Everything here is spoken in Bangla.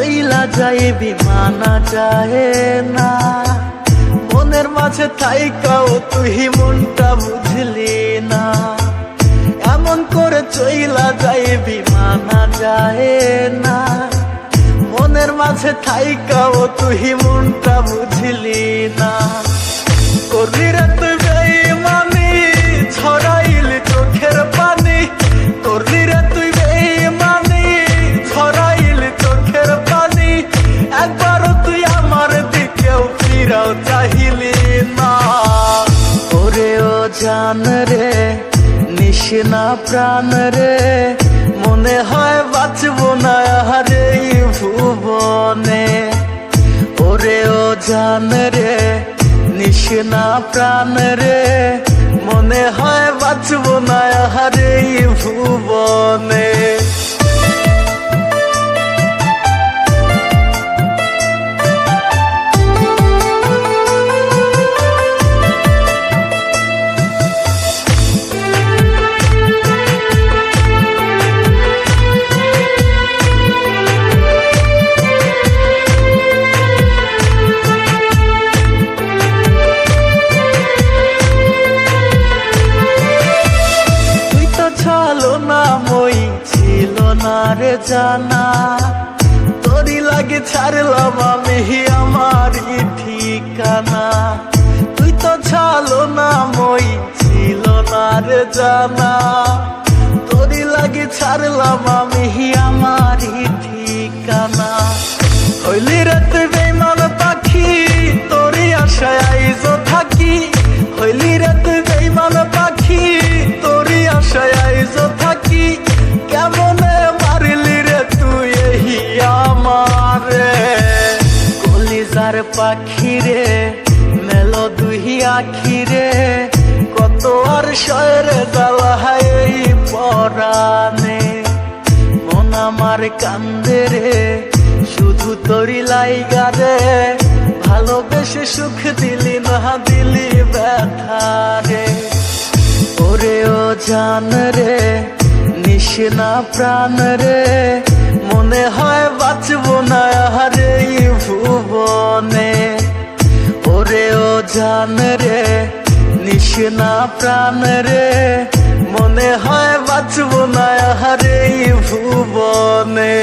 চইলা যায় বিমানা যায় না। মনের মাঝে থাইকাও তুই মনটা বুঝলি না। এমন করে চইলা যায় বিমানা যায় না। মনের মাঝে থাইকাও তুই মনটা জান রে নিশনা প্রাণ রে, মনে হয় বাঁচব না হরে ভুবনে। ওরে ও জান রে নিশনা প্রাণ রে, মনে হয় বাঁচব না হরে ভুবনে। ছিল না রে জানা। তোরই লাগে ছাড়লাম আমি আমার ঠিকানা। তুই তো ছালো না মই ছিল না রে জানা। তোরই লাগে ছাড়লাম আমি আমার ঠিকানা। হইলি রাতে কলিজার পাখি রে মেলো দুহি আখি রে কত আর শয়রে জ্বালায় এই পরানে মন আমার কান্দে রে, শুধু তোরি লাইগা রে। ভালোবেসে সুখ দিলি না দিলি ব্যথা রে। ওরে ও জান রে নিশনা প্রাণ রে জান রে নিশনা প্রাণ রে মনে হয় বাঁচব না হারে ভুবনে।